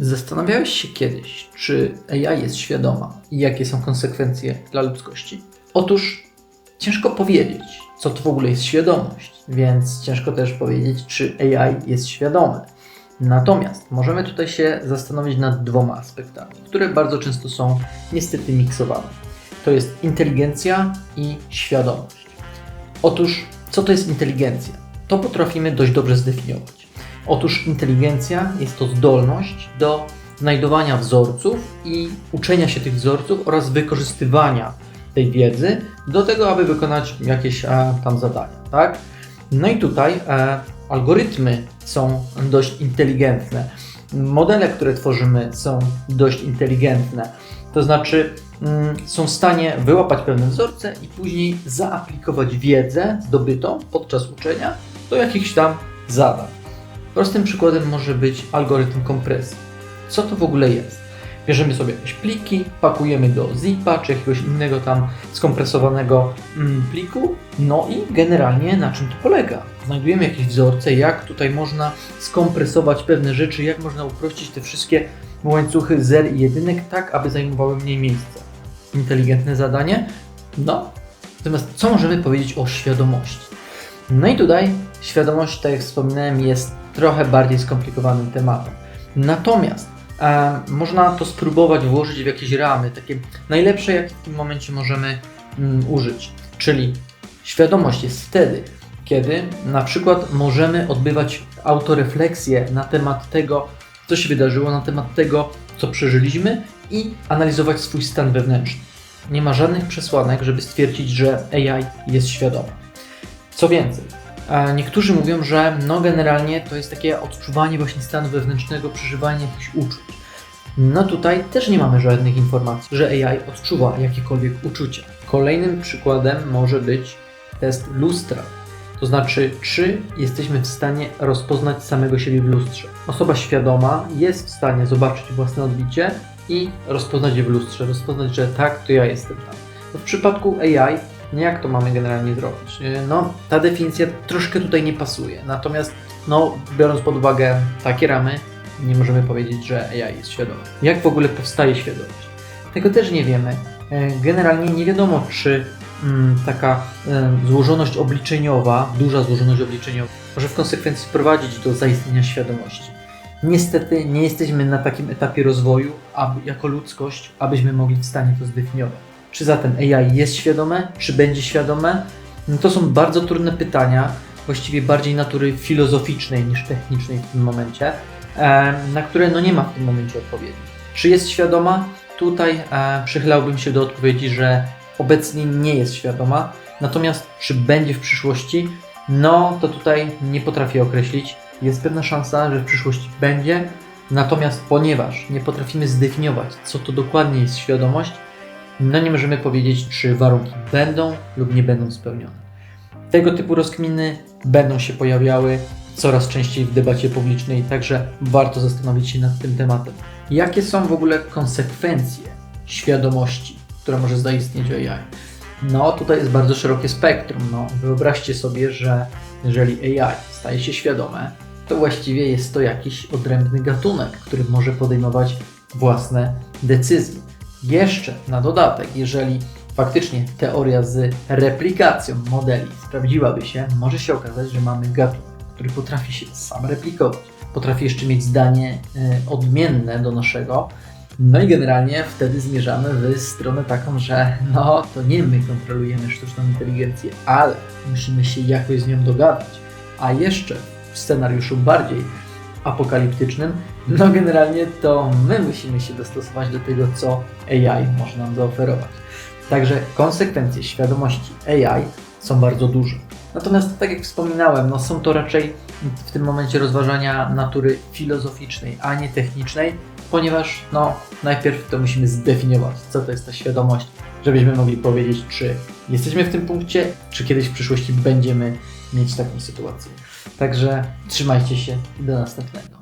Zastanawiałeś się kiedyś, czy AI jest świadoma i jakie są konsekwencje dla ludzkości? Otóż ciężko powiedzieć, co to w ogóle jest świadomość, więc ciężko też powiedzieć, czy AI jest świadome. Natomiast możemy tutaj się zastanowić nad dwoma aspektami, które bardzo często są niestety miksowane. To jest inteligencja i świadomość. Otóż, co to jest inteligencja? To potrafimy dość dobrze zdefiniować. Otóż inteligencja jest to zdolność do znajdowania wzorców i uczenia się tych wzorców oraz wykorzystywania tej wiedzy do tego, aby wykonać jakieś e, tam zadania, tak? No i tutaj e, algorytmy są dość inteligentne. Modele, które tworzymy, są dość inteligentne. To znaczy, mm, są w stanie wyłapać pewne wzorce i później zaaplikować wiedzę zdobytą podczas uczenia do jakichś tam zadań. Prostym przykładem może być algorytm kompresji. Co to w ogóle jest? Bierzemy sobie jakieś pliki, pakujemy do zipa czy jakiegoś innego tam skompresowanego mm, pliku, no i generalnie na czym to polega? Znajdujemy jakieś wzorce, jak tutaj można skompresować pewne rzeczy, jak można uprościć te wszystkie łańcuchy zer i jedynek tak, aby zajmowały mniej miejsca. Inteligentne zadanie? No. Natomiast co możemy powiedzieć o świadomości? No i tutaj świadomość, tak jak wspominałem, jest trochę bardziej skomplikowanym tematem. Natomiast e, można to spróbować włożyć w jakieś ramy, takie najlepsze, jakie w tym momencie możemy mm, użyć. Czyli świadomość jest wtedy, kiedy na przykład możemy odbywać autorefleksję na temat tego, co się wydarzyło, na temat tego, co przeżyliśmy i analizować swój stan wewnętrzny. Nie ma żadnych przesłanek, żeby stwierdzić, że AI jest świadoma. Co więcej, niektórzy mówią, że no generalnie to jest takie odczuwanie właśnie stanu wewnętrznego, przeżywanie jakichś uczuć. No tutaj też nie mamy żadnych informacji, że AI odczuwa jakiekolwiek uczucia. Kolejnym przykładem może być test lustra. To znaczy, czy jesteśmy w stanie rozpoznać samego siebie w lustrze. Osoba świadoma jest w stanie zobaczyć własne odbicie i rozpoznać je w lustrze, rozpoznać, że tak, to ja jestem tam. No w przypadku AI jak to mamy generalnie zrobić? Yy, No, ta definicja troszkę tutaj nie pasuje. Natomiast, no, biorąc pod uwagę takie ramy, nie możemy powiedzieć, że AI jest świadome. Jak w ogóle powstaje świadomość? Tego też nie wiemy. Yy, Generalnie nie wiadomo, czy mm, taka yy, złożoność obliczeniowa, duża złożoność obliczeniowa, może w konsekwencji prowadzić do zaistnienia świadomości. Niestety nie jesteśmy na takim etapie rozwoju, aby, jako ludzkość, abyśmy mogli w stanie to zdefiniować. Czy zatem AI jest świadome, czy będzie świadome? No to są bardzo trudne pytania, właściwie bardziej natury filozoficznej niż technicznej w tym momencie, na które no nie ma w tym momencie odpowiedzi. Czy jest świadoma? Tutaj przychylałbym się do odpowiedzi, że obecnie nie jest świadoma, natomiast czy będzie w przyszłości? No to tutaj nie potrafię określić. Jest pewna szansa, że w przyszłości będzie, natomiast ponieważ nie potrafimy zdefiniować, co to dokładnie jest świadomość, no nie możemy powiedzieć, czy warunki będą lub nie będą spełnione. Tego typu rozkminy będą się pojawiały coraz częściej w debacie publicznej, także warto zastanowić się nad tym tematem. Jakie są w ogóle konsekwencje świadomości, która może zaistnieć w AI? No, tutaj jest bardzo szerokie spektrum. No, wyobraźcie sobie, że jeżeli AI staje się świadome, to właściwie jest to jakiś odrębny gatunek, który może podejmować własne decyzje. Jeszcze na dodatek, jeżeli faktycznie teoria z replikacją modeli sprawdziłaby się, może się okazać, że mamy gatunek, który potrafi się sam replikować, potrafi jeszcze mieć zdanie e, odmienne do naszego. No i generalnie wtedy zmierzamy w stronę taką, że no to nie my kontrolujemy sztuczną inteligencję, ale musimy się jakoś z nią dogadać. A jeszcze w scenariuszu bardziej apokaliptycznym, no generalnie to my musimy się dostosować do tego, co AI może nam zaoferować. Także konsekwencje świadomości AI są bardzo duże. Natomiast, tak jak wspominałem, no są to raczej w tym momencie rozważania natury filozoficznej, a nie technicznej, ponieważ no, najpierw to musimy zdefiniować, co to jest ta świadomość, żebyśmy mogli powiedzieć, czy jesteśmy w tym punkcie, czy kiedyś w przyszłości będziemy mieć taką sytuację. Także trzymajcie się i do następnego.